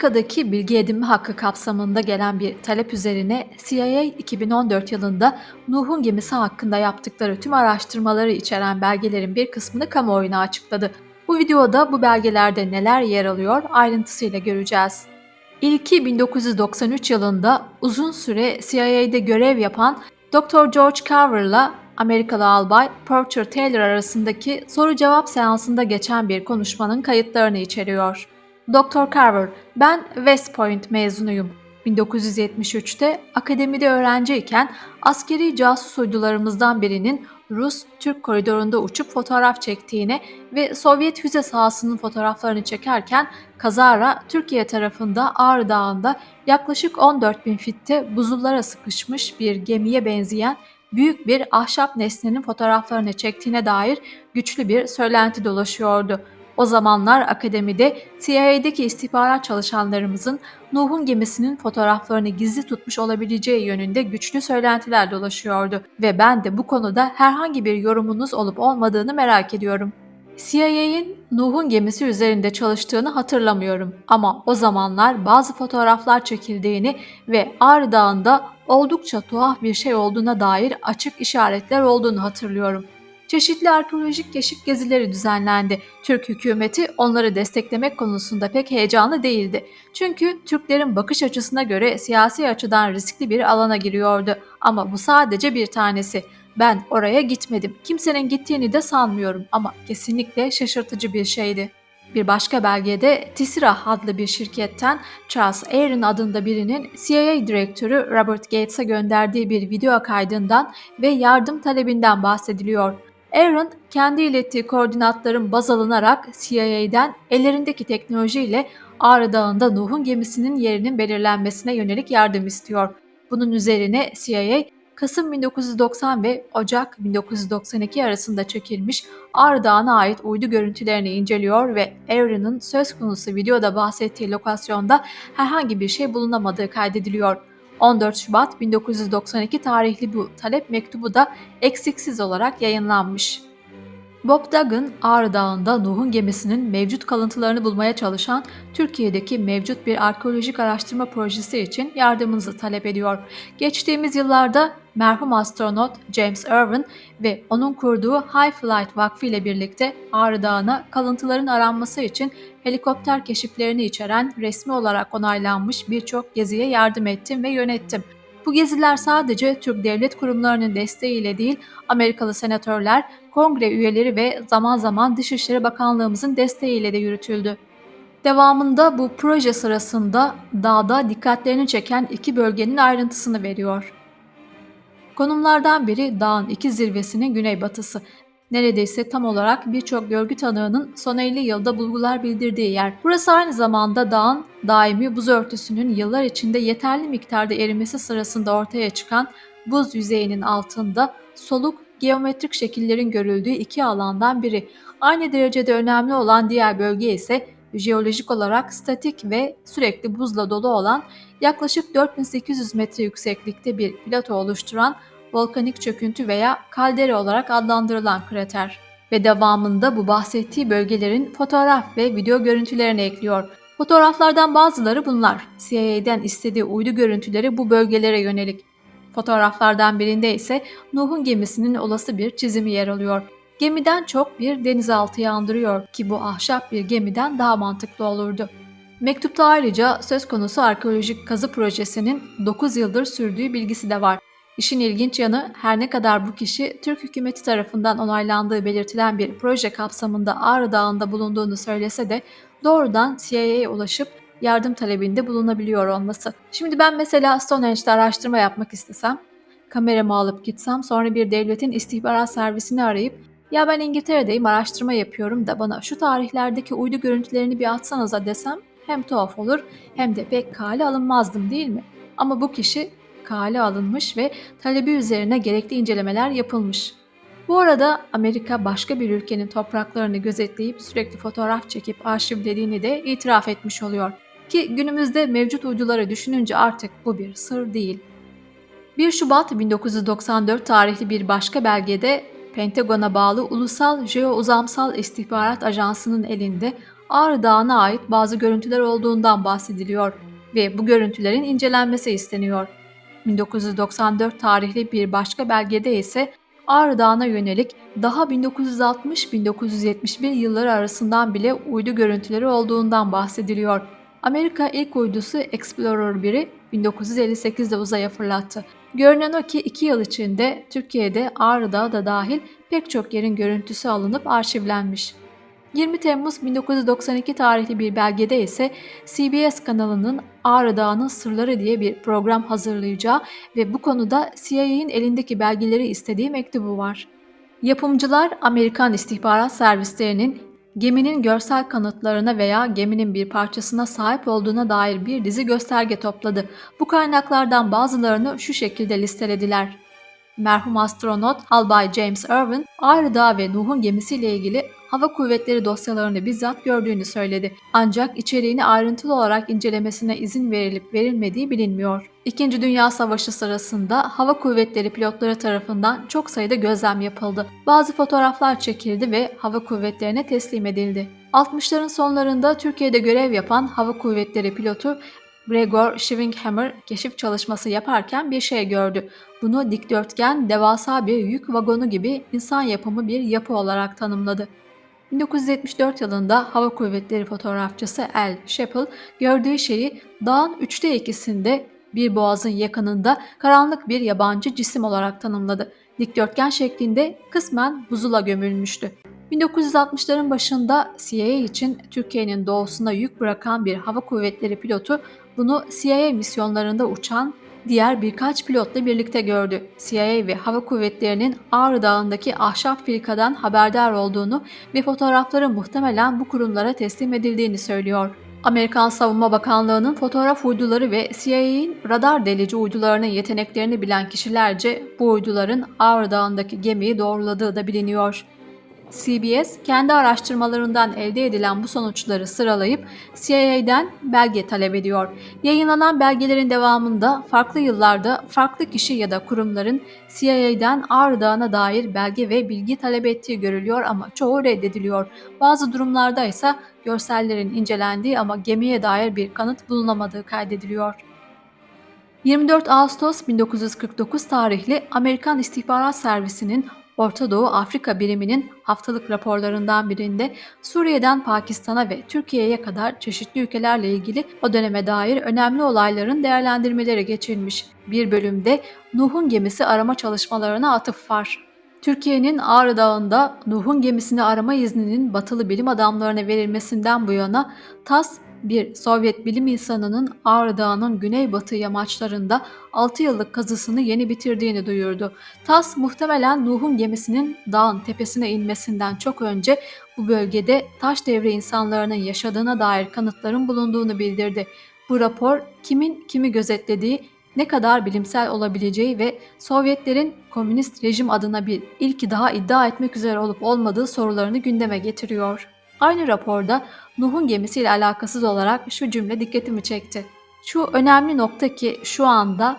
Amerika'daki bilgi edinme hakkı kapsamında gelen bir talep üzerine CIA 2014 yılında Nuh'un gemisi hakkında yaptıkları tüm araştırmaları içeren belgelerin bir kısmını kamuoyuna açıkladı. Bu videoda bu belgelerde neler yer alıyor ayrıntısıyla göreceğiz. İlki 1993 yılında uzun süre CIA'de görev yapan Dr. George Carver'la Amerikalı albay Porter Taylor arasındaki soru cevap seansında geçen bir konuşmanın kayıtlarını içeriyor. Dr. Carver, ben West Point mezunuyum. 1973'te akademide öğrenciyken askeri casus uydularımızdan birinin Rus-Türk koridorunda uçup fotoğraf çektiğini ve Sovyet füze sahasının fotoğraflarını çekerken kazara Türkiye tarafında Ağrı Dağı'nda yaklaşık 14 bin fitte buzullara sıkışmış bir gemiye benzeyen büyük bir ahşap nesnenin fotoğraflarını çektiğine dair güçlü bir söylenti dolaşıyordu. O zamanlar akademide CIA'deki istihbarat çalışanlarımızın Nuh'un gemisinin fotoğraflarını gizli tutmuş olabileceği yönünde güçlü söylentiler dolaşıyordu ve ben de bu konuda herhangi bir yorumunuz olup olmadığını merak ediyorum. CIA'in Nuh'un gemisi üzerinde çalıştığını hatırlamıyorum ama o zamanlar bazı fotoğraflar çekildiğini ve Ağrı Dağı'nda oldukça tuhaf bir şey olduğuna dair açık işaretler olduğunu hatırlıyorum. Çeşitli arkeolojik keşif gezileri düzenlendi. Türk hükümeti onları desteklemek konusunda pek heyecanlı değildi. Çünkü Türklerin bakış açısına göre siyasi açıdan riskli bir alana giriyordu. Ama bu sadece bir tanesi. Ben oraya gitmedim. Kimsenin gittiğini de sanmıyorum ama kesinlikle şaşırtıcı bir şeydi. Bir başka belgede Tisra adlı bir şirketten Charles Aaron adında birinin CIA direktörü Robert Gates'e gönderdiği bir video kaydından ve yardım talebinden bahsediliyor. Aaron kendi ilettiği koordinatların baz alınarak CIA'den ellerindeki teknolojiyle Ağrı Dağı'nda Nuh'un gemisinin yerinin belirlenmesine yönelik yardım istiyor. Bunun üzerine CIA, Kasım 1990 ve Ocak 1992 arasında çekilmiş Ağrı Dağı'na ait uydu görüntülerini inceliyor ve Aaron'ın söz konusu videoda bahsettiği lokasyonda herhangi bir şey bulunamadığı kaydediliyor. 14 Şubat 1992 tarihli bu talep mektubu da eksiksiz olarak yayınlanmış. Bob Duggan, Ağrı Dağı'nda Nuh'un gemisinin mevcut kalıntılarını bulmaya çalışan Türkiye'deki mevcut bir arkeolojik araştırma projesi için yardımınızı talep ediyor. Geçtiğimiz yıllarda merhum astronot James Irwin ve onun kurduğu High Flight Vakfı ile birlikte Ağrı Dağı'na kalıntıların aranması için helikopter keşiflerini içeren resmi olarak onaylanmış birçok geziye yardım ettim ve yönettim. Bu geziler sadece Türk devlet kurumlarının desteğiyle değil, Amerikalı senatörler, kongre üyeleri ve zaman zaman Dışişleri Bakanlığımızın desteğiyle de yürütüldü. Devamında bu proje sırasında dağda dikkatlerini çeken iki bölgenin ayrıntısını veriyor. Konumlardan biri dağın iki zirvesinin güneybatısı. Neredeyse tam olarak birçok görgü tanığının son 50 yılda bulgular bildirdiği yer. Burası aynı zamanda dağın daimi buz örtüsünün yıllar içinde yeterli miktarda erimesi sırasında ortaya çıkan buz yüzeyinin altında soluk geometrik şekillerin görüldüğü iki alandan biri. Aynı derecede önemli olan diğer bölge ise jeolojik olarak statik ve sürekli buzla dolu olan yaklaşık 4800 metre yükseklikte bir plato oluşturan volkanik çöküntü veya kaldera olarak adlandırılan krater ve devamında bu bahsettiği bölgelerin fotoğraf ve video görüntülerini ekliyor. Fotoğraflardan bazıları bunlar. CIA'den istediği uydu görüntüleri bu bölgelere yönelik. Fotoğraflardan birinde ise Nuh'un gemisinin olası bir çizimi yer alıyor. Gemiden çok bir denizaltıyı andırıyor ki bu ahşap bir gemiden daha mantıklı olurdu. Mektupta ayrıca söz konusu arkeolojik kazı projesinin 9 yıldır sürdüğü bilgisi de var. İşin ilginç yanı her ne kadar bu kişi Türk hükümeti tarafından onaylandığı belirtilen bir proje kapsamında Ağrı Dağı'nda bulunduğunu söylese de doğrudan CIA'ye ulaşıp yardım talebinde bulunabiliyor olması. Şimdi ben mesela Stonehenge'de araştırma yapmak istesem, kameramı alıp gitsem sonra bir devletin istihbarat servisini arayıp ya ben İngiltere'deyim araştırma yapıyorum da bana şu tarihlerdeki uydu görüntülerini bir atsanıza desem hem tuhaf olur hem de pek kale alınmazdım değil mi? Ama bu kişi kale alınmış ve talebi üzerine gerekli incelemeler yapılmış. Bu arada Amerika başka bir ülkenin topraklarını gözetleyip sürekli fotoğraf çekip arşivlediğini de itiraf etmiş oluyor. Ki günümüzde mevcut uyduları düşününce artık bu bir sır değil. 1 Şubat 1994 tarihli bir başka belgede Pentagon'a bağlı Ulusal Jeo Uzamsal İstihbarat Ajansı'nın elinde Ağrı Dağı'na ait bazı görüntüler olduğundan bahsediliyor ve bu görüntülerin incelenmesi isteniyor. 1994 tarihli bir başka belgede ise Ağrı Dağı'na yönelik daha 1960-1971 yılları arasından bile uydu görüntüleri olduğundan bahsediliyor. Amerika ilk uydusu Explorer 1'i 1958'de uzaya fırlattı. Görünen o ki 2 yıl içinde Türkiye'de Ağrı Dağı da dahil pek çok yerin görüntüsü alınıp arşivlenmiş. 20 Temmuz 1992 tarihli bir belgede ise CBS kanalının Ağrı Dağı'nın Sırları diye bir program hazırlayacağı ve bu konuda CIA'nin elindeki belgeleri istediği mektubu var. Yapımcılar Amerikan istihbarat servislerinin geminin görsel kanıtlarına veya geminin bir parçasına sahip olduğuna dair bir dizi gösterge topladı. Bu kaynaklardan bazılarını şu şekilde listelediler. Merhum astronot Albay James Irwin, Ağrı Dağı ve Nuh'un gemisiyle ilgili hava kuvvetleri dosyalarını bizzat gördüğünü söyledi. Ancak içeriğini ayrıntılı olarak incelemesine izin verilip verilmediği bilinmiyor. İkinci Dünya Savaşı sırasında hava kuvvetleri pilotları tarafından çok sayıda gözlem yapıldı. Bazı fotoğraflar çekildi ve hava kuvvetlerine teslim edildi. 60'ların sonlarında Türkiye'de görev yapan hava kuvvetleri pilotu Gregor Schwinghammer keşif çalışması yaparken bir şey gördü. Bunu dikdörtgen, devasa bir yük vagonu gibi insan yapımı bir yapı olarak tanımladı. 1974 yılında Hava Kuvvetleri fotoğrafçısı Al Shepel gördüğü şeyi dağın üçte ikisinde bir boğazın yakınında karanlık bir yabancı cisim olarak tanımladı. Dikdörtgen şeklinde kısmen buzula gömülmüştü. 1960'ların başında CIA için Türkiye'nin doğusuna yük bırakan bir hava kuvvetleri pilotu bunu CIA misyonlarında uçan diğer birkaç pilotla birlikte gördü. CIA ve hava kuvvetlerinin Ağrı Dağı'ndaki ahşap filikadan haberdar olduğunu ve fotoğrafları muhtemelen bu kurumlara teslim edildiğini söylüyor. Amerikan Savunma Bakanlığı'nın fotoğraf uyduları ve CIA'nin radar delici uydularının yeteneklerini bilen kişilerce bu uyduların Ağrı Dağı'ndaki gemiyi doğruladığı da biliniyor. CBS kendi araştırmalarından elde edilen bu sonuçları sıralayıp CIA'den belge talep ediyor. Yayınlanan belgelerin devamında farklı yıllarda farklı kişi ya da kurumların CIA'den Ağrı dair belge ve bilgi talep ettiği görülüyor ama çoğu reddediliyor. Bazı durumlarda ise görsellerin incelendiği ama gemiye dair bir kanıt bulunamadığı kaydediliyor. 24 Ağustos 1949 tarihli Amerikan İstihbarat Servisi'nin Orta Doğu Afrika biriminin haftalık raporlarından birinde Suriye'den Pakistan'a ve Türkiye'ye kadar çeşitli ülkelerle ilgili o döneme dair önemli olayların değerlendirmeleri geçilmiş. Bir bölümde Nuh'un gemisi arama çalışmalarına atıf var. Türkiye'nin Ağrı Dağı'nda Nuh'un gemisini arama izninin batılı bilim adamlarına verilmesinden bu yana TAS bir Sovyet bilim insanının Ağrı Dağı'nın güneybatı yamaçlarında 6 yıllık kazısını yeni bitirdiğini duyurdu. TAS muhtemelen Nuh'un gemisinin dağın tepesine inmesinden çok önce bu bölgede taş devri insanlarının yaşadığına dair kanıtların bulunduğunu bildirdi. Bu rapor kimin kimi gözetlediği, ne kadar bilimsel olabileceği ve Sovyetlerin komünist rejim adına bir ilki daha iddia etmek üzere olup olmadığı sorularını gündeme getiriyor. Aynı raporda Nuh'un gemisiyle alakasız olarak şu cümle dikkatimi çekti. Şu önemli nokta ki şu anda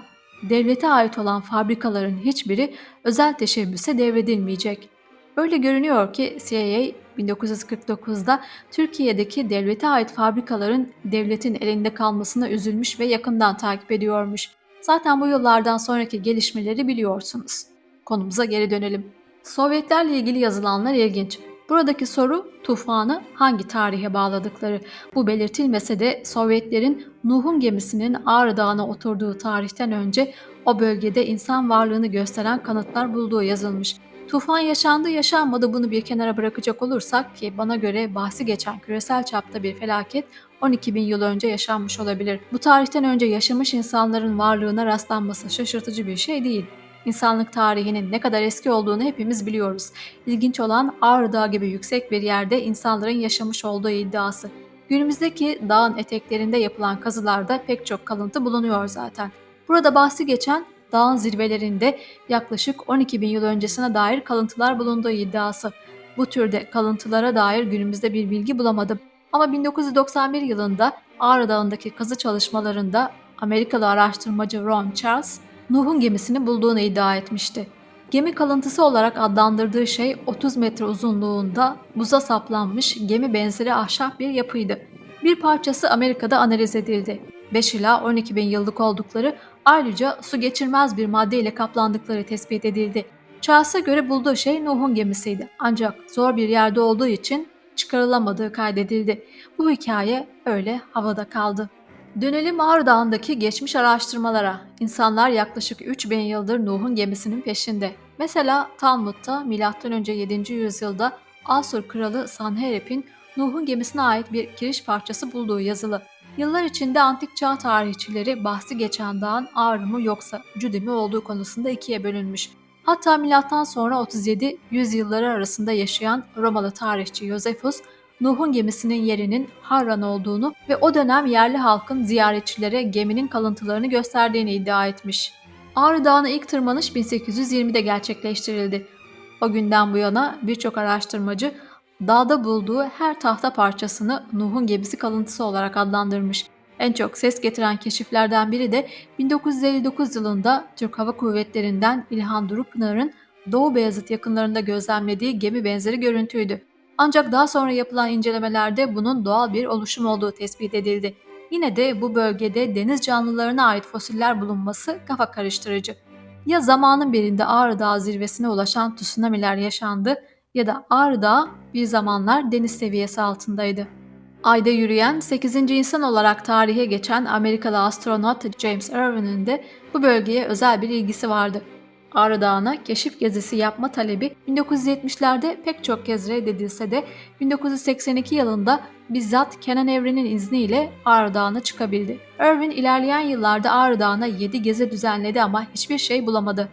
devlete ait olan fabrikaların hiçbiri özel teşebbüse devredilmeyecek. Öyle görünüyor ki CIA 1949'da Türkiye'deki devlete ait fabrikaların devletin elinde kalmasına üzülmüş ve yakından takip ediyormuş. Zaten bu yıllardan sonraki gelişmeleri biliyorsunuz. Konumuza geri dönelim. Sovyetlerle ilgili yazılanlar ilginç. Buradaki soru tufanı hangi tarihe bağladıkları. Bu belirtilmese de Sovyetlerin Nuh'un gemisinin Ağrı Dağı'na oturduğu tarihten önce o bölgede insan varlığını gösteren kanıtlar bulduğu yazılmış. Tufan yaşandı yaşanmadı bunu bir kenara bırakacak olursak ki bana göre bahsi geçen küresel çapta bir felaket 12 bin yıl önce yaşanmış olabilir. Bu tarihten önce yaşamış insanların varlığına rastlanması şaşırtıcı bir şey değil. İnsanlık tarihinin ne kadar eski olduğunu hepimiz biliyoruz. İlginç olan Ağrı Dağı gibi yüksek bir yerde insanların yaşamış olduğu iddiası. Günümüzdeki dağın eteklerinde yapılan kazılarda pek çok kalıntı bulunuyor zaten. Burada bahsi geçen dağın zirvelerinde yaklaşık 12 bin yıl öncesine dair kalıntılar bulunduğu iddiası. Bu türde kalıntılara dair günümüzde bir bilgi bulamadım. Ama 1991 yılında Ağrı Dağı'ndaki kazı çalışmalarında Amerikalı araştırmacı Ron Charles, Nuh'un gemisini bulduğunu iddia etmişti. Gemi kalıntısı olarak adlandırdığı şey 30 metre uzunluğunda buza saplanmış gemi benzeri ahşap bir yapıydı. Bir parçası Amerika'da analiz edildi. 5 ila 12 bin yıllık oldukları ayrıca su geçirmez bir madde ile kaplandıkları tespit edildi. Charles'a göre bulduğu şey Nuh'un gemisiydi ancak zor bir yerde olduğu için çıkarılamadığı kaydedildi. Bu hikaye öyle havada kaldı. Dönelim Ağrı geçmiş araştırmalara. İnsanlar yaklaşık 3000 yıldır Nuh'un gemisinin peşinde. Mesela Talmud'da M.Ö. 7. yüzyılda Asur kralı Sanherib'in Nuh'un gemisine ait bir kiriş parçası bulduğu yazılı. Yıllar içinde antik çağ tarihçileri bahsi geçen dağın Ağrı mı yoksa Cüdi mi olduğu konusunda ikiye bölünmüş. Hatta milattan sonra 37 yüzyılları arasında yaşayan Romalı tarihçi Josephus, Nuh'un gemisinin yerinin Harran olduğunu ve o dönem yerli halkın ziyaretçilere geminin kalıntılarını gösterdiğini iddia etmiş. Ağrı Dağı'na ilk tırmanış 1820'de gerçekleştirildi. O günden bu yana birçok araştırmacı dağda bulduğu her tahta parçasını Nuh'un gemisi kalıntısı olarak adlandırmış. En çok ses getiren keşiflerden biri de 1959 yılında Türk Hava Kuvvetleri'nden İlhan Durupınar'ın Doğu Beyazıt yakınlarında gözlemlediği gemi benzeri görüntüydü. Ancak daha sonra yapılan incelemelerde bunun doğal bir oluşum olduğu tespit edildi. Yine de bu bölgede deniz canlılarına ait fosiller bulunması kafa karıştırıcı. Ya zamanın birinde Ağrı Dağı zirvesine ulaşan tsunamiler yaşandı ya da Ağrı Dağı bir zamanlar deniz seviyesi altındaydı. Ayda yürüyen 8. insan olarak tarihe geçen Amerikalı astronot James Irwin'in de bu bölgeye özel bir ilgisi vardı. Ağrı Dağı'na keşif gezisi yapma talebi 1970'lerde pek çok kez reddedilse de 1982 yılında bizzat Kenan Evren'in izniyle Ağrı Dağı'na çıkabildi. Irwin ilerleyen yıllarda Ağrı Dağı'na 7 gezi düzenledi ama hiçbir şey bulamadı.